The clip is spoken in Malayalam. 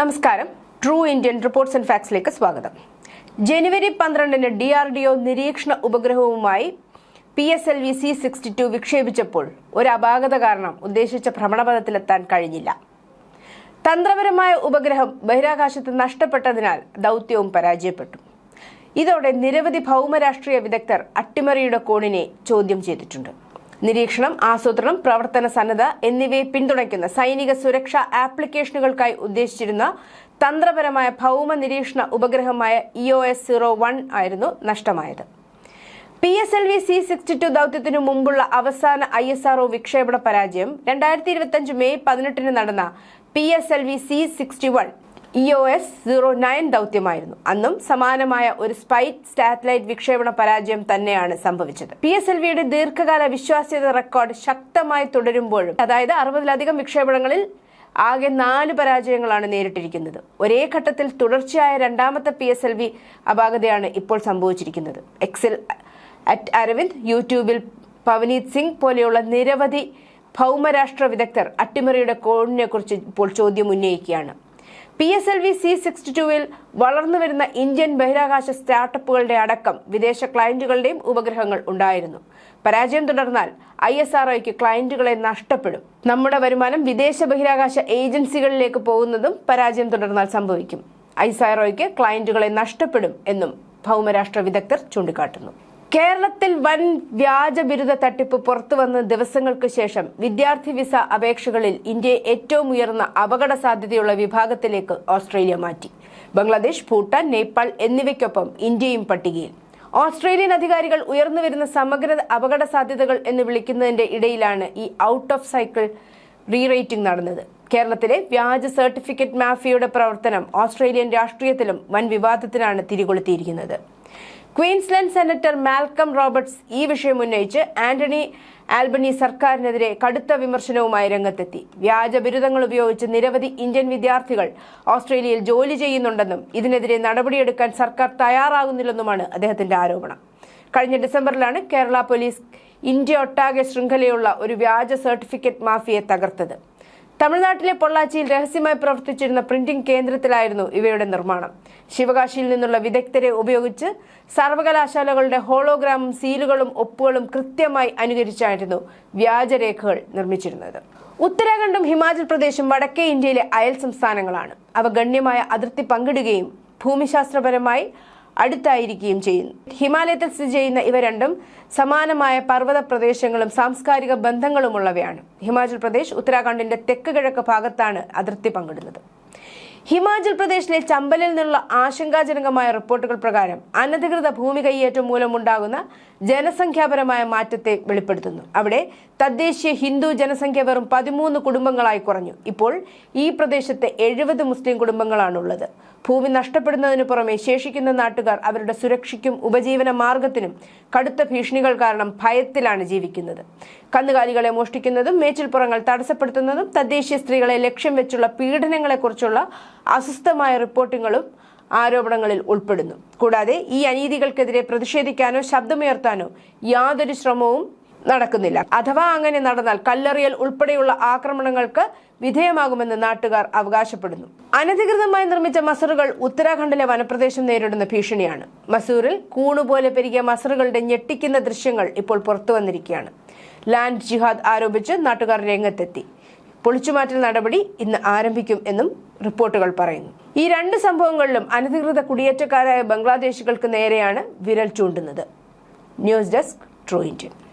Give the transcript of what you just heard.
നമസ്കാരം. ട്രൂ ഇന്ത്യൻ റിപ്പോർട്ട്സ് ആൻഡ് ഫാക്ട്സിലേക്ക് സ്വാഗതം. ജനുവരി പന്ത്രണ്ടിന് ഡി ആർ ഡി ഒ നിരീക്ഷണ ഉപഗ്രഹവുമായി P S L V C sixty two വിക്ഷേപിച്ചപ്പോൾ ഒരു അപാകത കാരണം ഉദ്ദേശിച്ച ഭ്രമണപഥത്തിലെത്താൻ കഴിഞ്ഞില്ല. തന്ത്രപരമായ ഉപഗ്രഹം ബഹിരാകാശത്ത് നഷ്ടപ്പെട്ടതിനാൽ ദൗത്യവും പരാജയപ്പെട്ടു. ഇതോടെ നിരവധി ഭൗമരാഷ്ട്രീയ വിദഗ്ധർ അട്ടിമറിയുടെ കോണിനെ ചോദ്യം ചെയ്തിട്ടുണ്ട്. നിരീക്ഷണം ആസൂത്രണം പ്രവർത്തന സന്നദ്ധ എന്നിവയെ പിന്തുണയ്ക്കുന്ന സൈനിക സുരക്ഷാ ആപ്ലിക്കേഷനുകൾക്കായി ഉദ്ദേശിച്ചിരുന്ന തന്ത്രപരമായ ഭൗമ നിരീക്ഷണ ഉപഗ്രഹമായ E O S zero one ആയിരുന്നു നഷ്ടമായത്. P S L V C sixty two ദൗത്യത്തിനു മുമ്പുള്ള അവസാന ഐ എസ് ആർ വിക്ഷേപണ പരാജയം രണ്ടായിരത്തി ഇരുപത്തിയഞ്ച് മെയ് പതിനെട്ടിന് നടന്ന P S L V C sixty one E O S zero nine ദൗത്യമായിരുന്നു. അന്നും സമാനമായ ഒരു സ്പൈറ്റ് സാറ്റലൈറ്റ് വിക്ഷേപണ പരാജയം തന്നെയാണ് സംഭവിച്ചത്. പി എസ് എൽ വിയുടെ ദീർഘകാല വിശ്വാസ്യത റെക്കോർഡ് ശക്തമായി തുടരുമ്പോഴും അതായത് അറുപതിലധികം വിക്ഷേപണങ്ങളിൽ ആകെ നാല് പരാജയങ്ങളാണ് നേരിട്ടിരിക്കുന്നത്. ഒരേ ഘട്ടത്തിൽ തുടർച്ചയായ രണ്ടാമത്തെ പി എസ് എൽ വി അപാകതയാണ് ഇപ്പോൾ സംഭവിച്ചിരിക്കുന്നത്. എക്സിൽ അറ്റ് അരവിന്ദ് യൂട്യൂബിൽ പവനീത് സിംഗ് പോലെയുള്ള നിരവധി ഭൗമരാഷ്ട്ര വിദഗ്ധർ അട്ടിമറിയുടെ കോണിനെ കുറിച്ച് ഇപ്പോൾ ചോദ്യം ഉന്നയിക്കുകയാണ്. P S L V C sixty ടുവിൽ വളർന്നുവരുന്ന ഇന്ത്യൻ ബഹിരാകാശ സ്റ്റാർട്ടപ്പുകളുടെ അടക്കം വിദേശ ക്ലയന്റുകളുടെയും ഉപഗ്രഹങ്ങൾ ഉണ്ടായിരുന്നു. പരാജയം തുടർന്നാൽ ഐ എസ് ആർ ക്ലയന്റുകളെ നഷ്ടപ്പെടും. നമ്മുടെ വരുമാനം വിദേശ ബഹിരാകാശ ഏജൻസികളിലേക്ക് പോകുന്നതും പരാജയം തുടർന്നാൽ സംഭവിക്കും. ഐ എസ് ആർ ക്ലയന്റുകളെ നഷ്ടപ്പെടും എന്നും ഭൗമരാഷ്ട്ര വിദഗ്ധർ ചൂണ്ടിക്കാട്ടുന്നു. കേരളത്തിൽ വൻ വ്യാജ ബിരുദ തട്ടിപ്പ് പുറത്തുവന്ന ദിവസങ്ങൾക്ക് ശേഷം വിദ്യാർത്ഥി വിസ അപേക്ഷകളിൽ ഇന്ത്യയെ ഏറ്റവും ഉയർന്ന അപകട സാധ്യതയുള്ള വിഭാഗത്തിലേക്ക് ഓസ്ട്രേലിയ മാറ്റി. ബംഗ്ലാദേശ് ഭൂട്ടാൻ നേപ്പാൾ എന്നിവയ്ക്കൊപ്പം ഇന്ത്യയും പട്ടികയിൽ. ഓസ്ട്രേലിയൻ അധികാരികൾ ഉയർന്നുവരുന്ന സമഗ്ര അപകട സാധ്യതകൾ എന്ന് വിളിക്കുന്നതിന്റെ ഇടയിലാണ് ഈ ഔട്ട് ഓഫ് സൈക്കിൾ റീറേറ്റിംഗ് നടന്നത്. കേരളത്തിലെ വ്യാജ സർട്ടിഫിക്കറ്റ് മാഫിയയുടെ പ്രവർത്തനം ഓസ്ട്രേലിയൻ രാഷ്ട്രീയത്തിലും വൻ വിവാദത്തിനാണ് തിരികൊളുത്തിയിരിക്കുന്നത്. ക്വീൻസ്ലാൻഡ് സെനറ്റർ മാൽക്കം റോബർട്ട്സ് ഈ വിഷയം ഉന്നയിച്ച് ആന്റണി ആൽബനി സർക്കാരിനെതിരെ കടുത്ത വിമർശനവുമായി രംഗത്തെത്തി. വ്യാജ ബിരുദങ്ങൾ ഉപയോഗിച്ച് നിരവധി ഇന്ത്യൻ വിദ്യാർത്ഥികൾ ഓസ്ട്രേലിയയിൽ ജോലി ചെയ്യുന്നുണ്ടെന്നും ഇതിനെതിരെ നടപടിയെടുക്കാൻ സർക്കാർ തയ്യാറാകുന്നില്ലെന്നുമാണ് അദ്ദേഹത്തിന്റെ ആരോപണം. കഴിഞ്ഞ ഡിസംബറിലാണ് കേരള പോലീസ് ഇന്ത്യ ഒട്ടാകെ ശൃംഖലയുള്ള ഒരു വ്യാജ സർട്ടിഫിക്കറ്റ് മാഫിയെ തകർത്തത്. തമിഴ്നാട്ടിലെ പൊള്ളാച്ചിയിൽ രഹസ്യമായി പ്രവർത്തിച്ചിരുന്ന പ്രിന്റിംഗ് കേന്ദ്രത്തിലായിരുന്നു ഇവയുടെ നിർമ്മാണം. ശിവകാശിയിൽ നിന്നുള്ള വിദഗ്ധരെ ഉപയോഗിച്ച് സർവകലാശാലകളുടെ ഹോളോഗ്രാമും സീലുകളും ഒപ്പുകളും കൃത്യമായി അനുകരിച്ചായിരുന്നു വ്യാജരേഖകൾ നിർമ്മിച്ചിരുന്നത്. ഉത്തരാഖണ്ഡും ഹിമാചൽ പ്രദേശും വടക്കേ ഇന്ത്യയിലെ അയൽ സംസ്ഥാനങ്ങളാണ്. അവ ഗണ്യമായ അതിർത്തി പങ്കിടുകയും ഭൂമിശാസ്ത്രപരമായി അടുത്തായിരിക്കുകയും ചെയ്യുന്നു. ഹിമാലയത്തിൽ സ്ഥിതി ചെയ്യുന്ന ഇവ രണ്ടും സമാനമായ പർവത പ്രദേശങ്ങളും സാംസ്കാരിക ബന്ധങ്ങളുമുള്ളവയാണ്. ഹിമാചൽ പ്രദേശ് ഉത്തരാഖണ്ഡിന്റെ തെക്ക് കിഴക്ക് ഭാഗത്താണ് അതിർത്തി പങ്കിടുന്നത്. ഹിമാചൽ പ്രദേശിലെ ചമ്പലിൽ നിന്നുള്ള ആശങ്കാജനകമായ റിപ്പോർട്ടുകൾ പ്രകാരം അനധികൃത ഭൂമി കൈയേറ്റം മൂലമുണ്ടാകുന്ന ജനസംഖ്യാപരമായ മാറ്റത്തെ വെളിപ്പെടുത്തുന്നു. അവിടെ തദ്ദേശീയ ഹിന്ദു ജനസംഖ്യ വെറും പതിമൂന്ന് കുടുംബങ്ങളായി കുറഞ്ഞു. ഇപ്പോൾ ഈ പ്രദേശത്തെ എഴുപത് മുസ്ലിം കുടുംബങ്ങളാണുള്ളത്. ഭൂമി നഷ്ടപ്പെടുന്നതിനു പുറമെ ശേഷിക്കുന്ന നാട്ടുകാർ അവരുടെ സുരക്ഷയ്ക്കും ഉപജീവന മാർഗത്തിനും കടുത്ത ഭീഷണികൾ കാരണം ഭയത്തിലാണ് ജീവിക്കുന്നത്. കന്നുകാലികളെ മോഷ്ടിക്കുന്നതും മേച്ചിൽപ്പുറങ്ങൾ തടസ്സപ്പെടുത്തുന്നതും തദ്ദേശീയ സ്ത്രീകളെ ലക്ഷ്യം വെച്ചുള്ള പീഡനങ്ങളെക്കുറിച്ചുള്ള അസ്വസ്ഥമായ റിപ്പോർട്ടുകളും ആരോപണങ്ങളിൽ ഉൾപ്പെടുന്നു. കൂടാതെ ഈ അനീതികൾക്കെതിരെ പ്രതിഷേധിക്കാനോ ശബ്ദമുയർത്താനോ യാതൊരു ശ്രമവും നടക്കുന്നില്ല. അഥവാ അങ്ങനെ നടന്നാൽ കല്ലെറിയൽ ഉൾപ്പെടെയുള്ള ആക്രമണങ്ങൾക്ക് വിധേയമാകുമെന്ന് നാട്ടുകാർ അവകാശപ്പെടുന്നു. അനധികൃതമായി നിർമ്മിച്ച മസറുകൾ ഉത്തരാഖണ്ഡിലെ വനപ്രദേശം നേരിടുന്ന ഭീഷണിയാണ്. മസൂറിൽ കൂണുപോലെ പെരുകിയ മസറുകളുടെ ഞെട്ടിക്കുന്ന ദൃശ്യങ്ങൾ ഇപ്പോൾ പുറത്തു വന്നിരിക്കുകയാണ്. ലാൻഡ് ജിഹാദ് ആരോപിച്ച് നാട്ടുകാർ രംഗത്തെത്തി. പൊളിച്ചുമാറ്റൽ നടപടി ഇന്ന് ആരംഭിക്കും എന്നും റിപ്പോർട്ടുകൾ പറയുന്നു. ഈ രണ്ട് സംഭവങ്ങളിലും അനധികൃത കുടിയേറ്റക്കാരായ ബംഗ്ലാദേശികൾക്ക് നേരെയാണ് വിരൽ ചൂണ്ടുന്നത്. News desk true Indian